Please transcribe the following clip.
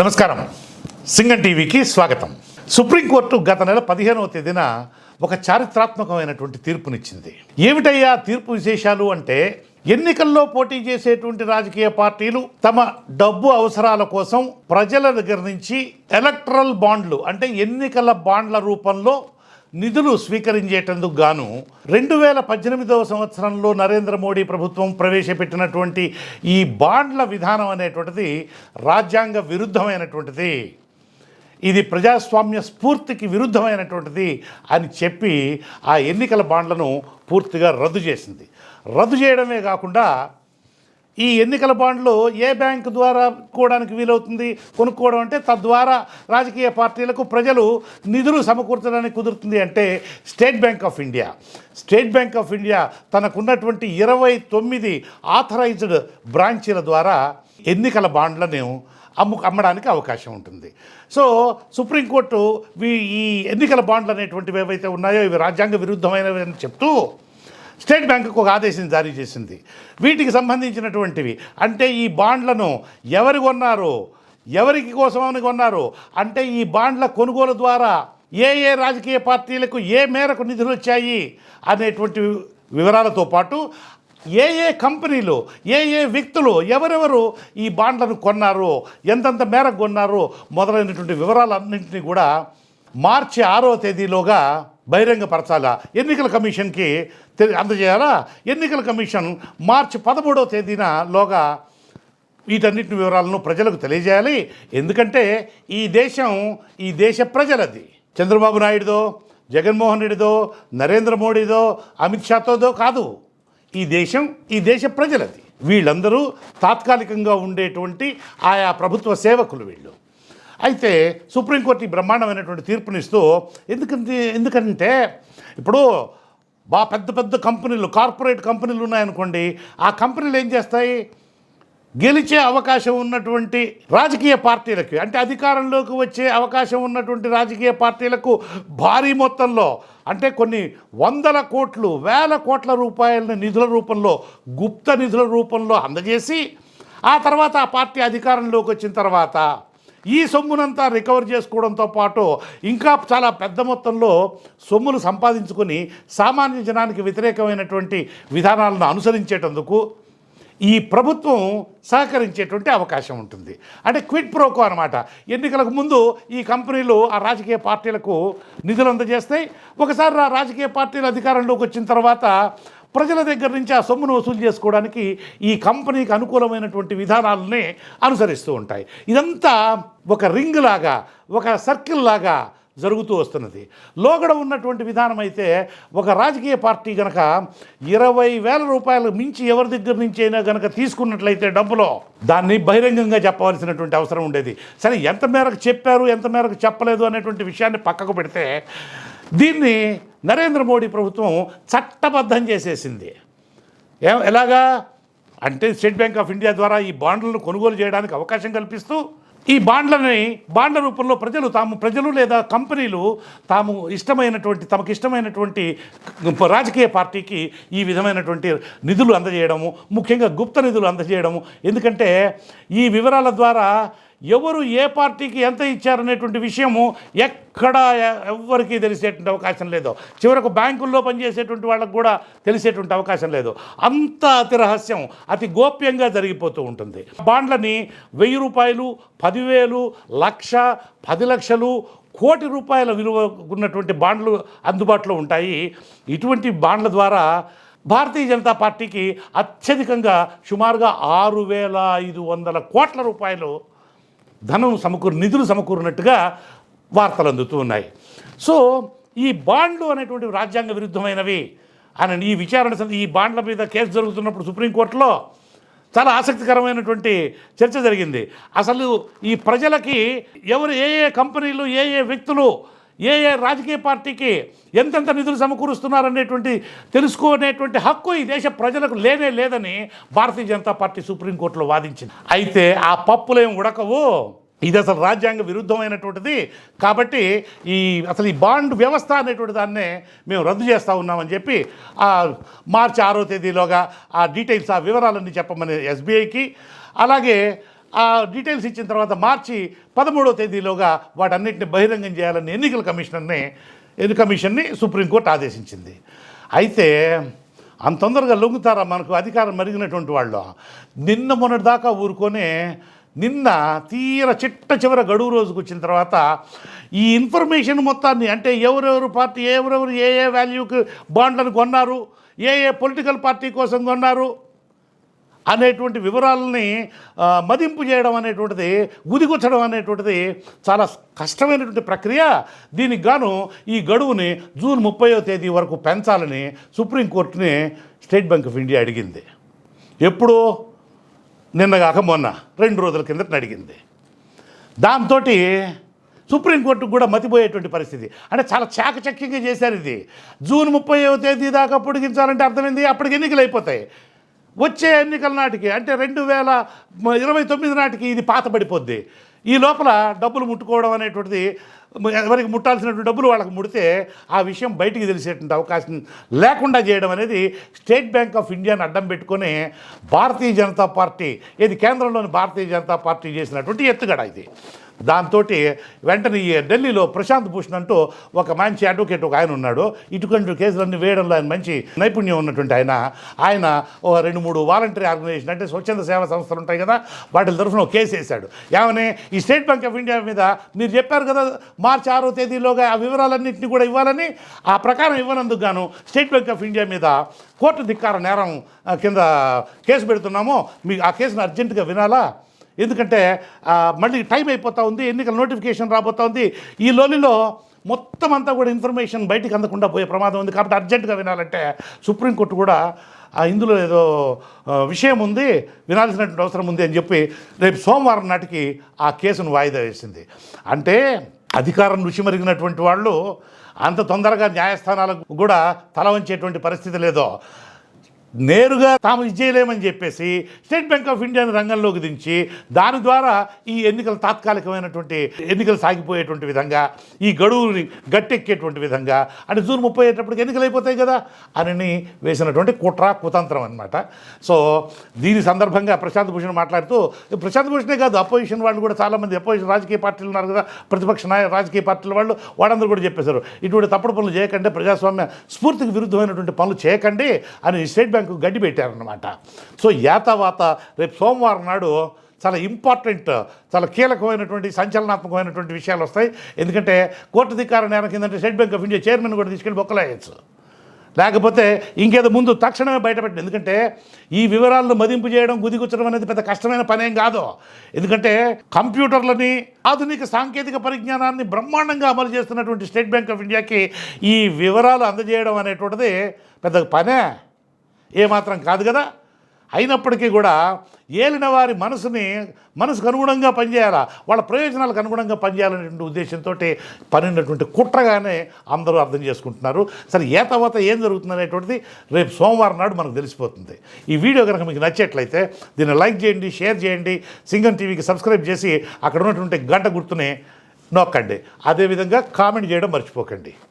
నమస్కారం. సింగం టీవీకి స్వాగతం. సుప్రీంకోర్టు గత నెల పదిహేనవ తేదీన ఒక చారిత్రాత్మకమైనటువంటి తీర్పునిచ్చింది. ఏమిటయ్యా తీర్పు విశేషాలు అంటే ఎన్నికల్లో పోటీ చేసేటువంటి రాజకీయ పార్టీలు తమ డబ్బు అవసరాల కోసం ప్రజల దగ్గర నుంచి ఎలక్ట్రల్ బాండ్లు అంటే ఎన్నికల బాండ్ల రూపంలో నిధులు స్వీకరించేటందుకు గాను రెండు వేల పద్దెనిమిదవ సంవత్సరంలో నరేంద్ర మోడీ ప్రభుత్వం ప్రవేశపెట్టినటువంటి ఈ బాండ్ల విధానం అనేటువంటిది రాజ్యాంగ విరుద్ధమైనటువంటిది. ఇది ప్రజాస్వామ్య స్ఫూర్తికి విరుద్ధమైనటువంటిది అని చెప్పి ఆ ఎన్నికల బాండ్లను పూర్తిగా రద్దు చేసింది. రద్దు చేయడమే కాకుండా ఈ ఎన్నికల బాండ్లు ఏ బ్యాంక్ ద్వారా కూడానికి వీలవుతుంది? కొనుక్కోవడం అంటే తద్వారా రాజకీయ పార్టీలకు ప్రజలు నిధులు సమకూర్చడానికి కుదురుతుంది అంటే State Bank of India. State Bank of India తనకున్నటువంటి ఇరవై తొమ్మిది ఆథరైజ్డ్ బ్రాంచీల ద్వారా ఎన్నికల బాండ్లను అమ్ము అమ్మడానికి అవకాశం ఉంటుంది. సో సుప్రీంకోర్టు ఈ ఎన్నికల బాండ్లు అనేటువంటివి ఏవైతే ఉన్నాయో ఇవి రాజ్యాంగ విరుద్ధమైనవి అని చెప్తూ స్టేట్ బ్యాంకుకు ఒక ఆదేశం జారీ చేసింది. వీటికి సంబంధించినటువంటివి. అంటే ఈ బాండ్లను ఎవరు కొన్నారు? ఎవరికి కోసమని కొన్నారు? అంటే ఈ బాండ్ల కొనుగోలు ద్వారా ఏ ఏ రాజకీయ పార్టీలకు ఏ మేరకు నిధులు వచ్చాయి అనేటువంటి వివరాలతో పాటు ఏ ఏ కంపెనీలు ఏ ఏ వ్యక్తులు ఎవరెవరు ఈ బాండ్లను కొన్నారు? ఎంతెంత మేరకు కొన్నారు? మొదలైనటువంటి వివరాలన్నింటినీ కూడా మార్చి ఆరో తేదీలోగా బహిరంగపరచాలా? ఎన్నికల కమిషన్కి అందజేయాలా? ఎన్నికల కమిషన్ మార్చి పదమూడవ తేదీన లోగా వీటన్నిటి వివరాలను ప్రజలకు తెలియజేయాలి. ఎందుకంటే ఈ దేశం ఈ దేశ ప్రజలది. చంద్రబాబు నాయుడుదో జగన్మోహన్ రెడ్డిదో నరేంద్ర మోడీదో అమిత్ షాతోదో కాదు. ఈ దేశం ఈ దేశ ప్రజలది. వీళ్ళందరూ తాత్కాలికంగా ఉండేటువంటి ఆయా ప్రభుత్వ సేవకులు వీళ్ళు. అయితే సుప్రీంకోర్టు ఈ బ్రహ్మాండమైనటువంటి తీర్పునిస్తూ ఎందుకంటే ఎందుకంటే ఇప్పుడు బా పెద్ద పెద్ద కంపెనీలు కార్పొరేట్ కంపెనీలు ఉన్నాయనుకోండి ఆ కంపెనీలు ఏం చేస్తాయి? గెలిచే అవకాశం ఉన్నటువంటి రాజకీయ పార్టీలకి అంటే అధికారంలోకి వచ్చే అవకాశం ఉన్నటువంటి రాజకీయ పార్టీలకు భారీ మొత్తంలో అంటే కొన్ని వందల కోట్లు వేల కోట్ల రూపాయలను నిధుల రూపంలో గుప్త నిధుల రూపంలో అందజేసి ఆ తర్వాత ఆ పార్టీ అధికారంలోకి వచ్చిన తర్వాత ఈ సొమ్మునంతా రికవర్ చేసుకోవడంతో పాటు ఇంకా చాలా పెద్ద మొత్తంలో సొమ్ములు సంపాదించుకొని సామాన్య జనానికి వ్యతిరేకమైనటువంటి విధానాలను అనుసరించేటందుకు ఈ ప్రభుత్వం సహకరించేటువంటి అవకాశం ఉంటుంది. అంటే క్విట్ ప్రోకో అనమాట ఎన్నికలకు ముందు ఈ కంపెనీలు ఆ రాజకీయ పార్టీలకు నిధులు అందజేస్తాయి. ఒకసారి ఆ రాజకీయ పార్టీలు అధికారంలోకి వచ్చిన తర్వాత ప్రజల దగ్గర నుంచి ఆ సొమ్మును వసూలు చేసుకోవడానికి ఈ కంపెనీకి అనుకూలమైనటువంటి విధానాలనే అనుసరిస్తూ ఉంటాయి. ఇదంతా ఒక రింగ్ లాగా ఒక సర్కిల్ లాగా జరుగుతూ వస్తున్నది. లోగడ ఉన్నటువంటి విధానం అయితే ఒక రాజకీయ పార్టీ గనక ఇరవై వేల రూపాయలు మించి ఎవరి దగ్గర నుంచి అయినా గనక తీసుకున్నట్లయితే డబ్బులో దాన్ని బహిరంగంగా చెప్పవలసినటువంటి అవసరం ఉండేది. సరే ఎంత మేరకు చెప్పారు ఎంత మేరకు చెప్పలేదు అనేటువంటి విషయాన్ని పక్కకు పెడితే దీన్ని నరేంద్ర మోడీ ప్రభుత్వం చట్టబద్ధం చేసేసింది. ఏ ఎలాగా? అంటే స్టేట్ బ్యాంక్ ఆఫ్ ఇండియా ద్వారా ఈ బాండ్లను కొనుగోలు చేయడానికి అవకాశం కల్పిస్తూ ఈ బాండ్లని బాండ్ల రూపంలో ప్రజలు తాము ప్రజలు లేదా కంపెనీలు తాము ఇష్టమైనటువంటి తమకు ఇష్టమైనటువంటి రాజకీయ పార్టీకి ఈ విధమైనటువంటి నిధులు అందజేయడము ముఖ్యంగా గుప్త నిధులు అందజేయడము. ఎందుకంటే ఈ వివరాల ద్వారా ఎవరు ఏ పార్టీకి ఎంత ఇచ్చారనేటువంటి విషయము ఎక్కడ ఎవ్వరికీ తెలిసేటువంటి అవకాశం లేదు. చివరకు బ్యాంకుల్లో పనిచేసేటువంటి వాళ్ళకు కూడా తెలిసేటువంటి అవకాశం లేదు. అంత అతి రహస్యం అతి గోప్యంగా జరిగిపోతూ ఉంటుంది. బాండ్లని వెయ్యి రూపాయలు పదివేలు లక్ష పది లక్షలు కోటి రూపాయల విలువ ఉన్నటువంటి బాండ్లు అందుబాటులో ఉంటాయి. ఇటువంటి బాండ్ల ద్వారా భారతీయ జనతా పార్టీకి అత్యధికంగా సుమారుగా ఆరు వేల ఐదు వందల కోట్ల రూపాయలు ధనం సమకూరు నిధులు సమకూరినట్టుగా వార్తలు అందుతూ ఉన్నాయి. సో ఈ బాండ్లు అనేటువంటి రాజ్యాంగ విరుద్ధమైనవి అని ఈ విచారణ ఈ బాండ్ల మీద కేసు జరుగుతున్నప్పుడు సుప్రీంకోర్టులో చాలా ఆసక్తికరమైనటువంటి చర్చ జరిగింది. అసలు ఈ ప్రజలకి ఎవరు ఏ ఏ కంపెనీలు ఏ ఏ వ్యక్తులు ఏ ఏ రాజకీయ పార్టీకి ఎంతెంత నిధులు సమకూరుస్తున్నారనేటువంటి తెలుసుకునేటువంటి హక్కు ఈ దేశ ప్రజలకు లేనే లేదని భారతీయ జనతా పార్టీ సుప్రీంకోర్టులో వాదించింది. అయితే ఆ పప్పులేం ఉడకవు. ఇది అసలు రాజ్యాంగ విరుద్ధమైనటువంటిది. కాబట్టి ఈ అసలు ఈ బాండ్ వ్యవస్థ అనేటువంటి దాన్నే మేము రద్దు చేస్తూ ఉన్నామని చెప్పి ఆ మార్చి ఆరో తేదీలోగా ఆ డీటెయిల్స్ ఆ వివరాలన్నీ చెప్పమని ఎస్బీఐకి. అలాగే ఆ డీటెయిల్స్ ఇచ్చిన తర్వాత మార్చి పదమూడవ తేదీలోగా వాటన్నిటిని బహిరంగం చేయాలని ఎన్నికల కమిషనర్ని ఎన్ని కమిషన్ని సుప్రీంకోర్టు ఆదేశించింది. అయితే అంత తొందరగా లొంగుతారా మనకు అధికారం మరిగినటువంటి వాళ్ళు? నిన్న మొన్నటి దాకా ఊరుకొని నిన్న తీర చిట్ట చివర గడువు రోజుకు వచ్చిన తర్వాత ఈ ఇన్ఫర్మేషన్ మొత్తాన్ని అంటే ఎవరెవరు పార్టీ ఎవరెవరు ఏ ఏ వాల్యూకి బాండ్లను కొన్నారు ఏ ఏ పొలిటికల్ పార్టీ కోసం కొన్నారు అనేటువంటి వివరాలని మదింపు చేయడం అనేటువంటిది గుదిగుచ్చడం అనేటువంటిది చాలా కష్టమైనటువంటి ప్రక్రియ. దీనికి గాను ఈ గడువుని జూన్ ముప్పయో తేదీ వరకు పెంచాలని సుప్రీంకోర్టుని స్టేట్ బ్యాంక్ ఆఫ్ ఇండియా అడిగింది. ఎప్పుడు? నిన్నగాక మొన్న రెండు రోజుల కిందట అడిగింది. దాంతో సుప్రీంకోర్టుకు కూడా మతిపోయేటువంటి పరిస్థితి. అంటే చాలా చాకచక్యంగా చేశారు ఇది. జూన్ ముప్పై తేదీ దాకా పొడిగించాలంటే అర్థమైంది అప్పటికి ఎన్నికలు అయిపోతాయి. వచ్చే ఎన్నికల నాటికి అంటే రెండు వేల ఇరవై తొమ్మిది నాటికి ఇది పాతబడిపోద్ది. ఈ లోపల డబ్బులు ముట్టుకోవడం అనేటువంటిది ఎవరికి ముట్టాల్సినటువంటి డబ్బులు వాళ్ళకి ముడితే ఆ విషయం బయటికి తెలిసేటువంటి అవకాశం లేకుండా చేయడం అనేది స్టేట్ బ్యాంక్ ఆఫ్ ఇండియాని అడ్డం పెట్టుకొని భారతీయ జనతా పార్టీ ఇది కేంద్రంలోని భారతీయ జనతా పార్టీ చేసినటువంటి ఎత్తుగడ ఇది. దాంతో వెంటనే ఢిల్లీలో ప్రశాంత్ భూషణ్ అంటూ ఒక మంచి అడ్వకేట్ ఒక ఆయన ఉన్నాడు. ఇటువంటి కేసులన్నీ వేయడంలో ఆయన మంచి నైపుణ్యం ఉన్నటువంటి ఆయన. ఆయన ఒక రెండు మూడు వాలంటరీ ఆర్గనైజేషన్ అంటే స్వచ్ఛంద సేవా సంస్థలు ఉంటాయి కదా వాటి తరఫున ఒక కేసు వేశాడు. ఏమని ఈ స్టేట్ బ్యాంక్ ఆఫ్ ఇండియా మీద మీరు చెప్పారు కదా మార్చి ఆరో తేదీలోగా ఆ వివరాలన్నింటినీ కూడా ఇవ్వాలని. ఆ ప్రకారం ఇవ్వనందుకు గాను స్టేట్ బ్యాంక్ ఆఫ్ ఇండియా మీద కోర్టు ధిక్కార నేరం కింద కేసు పెడుతున్నాము. మీ ఆ కేసును అర్జెంటుగా వినాలా? ఎందుకంటే మళ్ళీ టైం అయిపోతూ ఉంది ఎన్నికల నోటిఫికేషన్ రాబోతూ ఉంది. ఈ లోలిలో మొత్తం అంతా కూడా ఇన్ఫర్మేషన్ బయటికి అందకుండా పోయే ప్రమాదం ఉంది. కాబట్టి అర్జెంటుగా వినాలంటే సుప్రీంకోర్టు కూడా ఇందులో ఏదో విషయం ఉంది వినాల్సినటువంటి అవసరం ఉంది అని చెప్పి రేపు సోమవారం నాటికి ఆ కేసును వాయిదా వేసింది. అంటే అధికారం రుచిమరిగినటువంటి వాళ్ళు అంత తొందరగా న్యాయస్థానాలకు కూడా తల వంచేటువంటి పరిస్థితి లేదో నేరుగా తాము ఇది చేయలేమని చెప్పేసి స్టేట్ బ్యాంక్ ఆఫ్ ఇండియాని రంగంలోకి దించి దాని ద్వారా ఈ ఎన్నికలు తాత్కాలికమైనటువంటి ఎన్నికలు సాగిపోయేటువంటి విధంగా ఈ గడువుని గట్టెక్కేటువంటి విధంగా అంటే జూన్ ముప్పై అయ్యేటప్పటికి ఎన్నికలు అయిపోతాయి కదా అని వేసినటువంటి కుట్ర కుతంత్రం అనమాట సో దీని సందర్భంగా ప్రశాంత్ భూషణ్ మాట్లాడుతూ ప్రశాంత్ భూషణే కాదు అపోజిషన్ వాళ్ళు కూడా చాలామంది అపోజిషన్ రాజకీయ పార్టీలు ఉన్నారు కదా ప్రతిపక్ష నాయ రాజకీయ పార్టీల వాళ్ళు వాళ్ళందరూ కూడా చెప్పేశారు ఇటువంటి తప్పుడు పనులు చేయకండి ప్రజాస్వామ్య స్ఫూర్తికి విరుద్ధమైనటువంటి పనులు చేయకండి అని స్టేట్ బ్యాంకు గడ్డి పెట్టారనమాట సో యాతవాత రేపు సోమవారం నాడు చాలా ఇంపార్టెంట్ చాలా కీలకమైనటువంటి సంచలనాత్మకమైనటువంటి విషయాలు వస్తాయి. ఎందుకంటే కోర్టు ధికార నేరం కిందంటే State Bank of India chairman కూడా తీసుకెళ్ళి బొక్కలేయచ్చు లేకపోతే ఇంకేదో ముందు తక్షణమే బయటపెట్టింది ఎందుకంటే ఈ వివరాలను మదింపు చేయడం గుదిగుచ్చడం అనేది పెద్ద కష్టమైన పనేం కాదు. ఎందుకంటే కంప్యూటర్లని ఆధునిక సాంకేతిక పరిజ్ఞానాన్ని బ్రహ్మాండంగా అమలు చేస్తున్నటువంటి స్టేట్ బ్యాంక్ ఆఫ్ ఇండియాకి ఈ వివరాలు అందజేయడం అనేటువంటిది పెద్ద పనే. ఏమాత్రం కాదు కదా? అయినప్పటికీ కూడా ఏలిన వారి మనసుని మనసుకు అనుగుణంగా పనిచేయాలా? వాళ్ళ ప్రయోజనాలకు అనుగుణంగా పనిచేయాలనేటువంటి ఉద్దేశంతో పనినటువంటి కుట్రగానే అందరూ అర్థం చేసుకుంటున్నారు. సరే ఏ తర్వాత ఏం జరుగుతుంది అనేటువంటిది రేపు సోమవారం నాడు మనకు తెలిసిపోతుంది. ఈ వీడియో కనుక మీకు నచ్చేట్లయితే దీన్ని లైక్ చేయండి షేర్ చేయండి సింగం టీవీకి సబ్స్క్రైబ్ చేసి అక్కడ ఉన్నటువంటి గంట గుర్తుని నొక్కండి. అదేవిధంగా కామెంట్ చేయడం మర్చిపోకండి.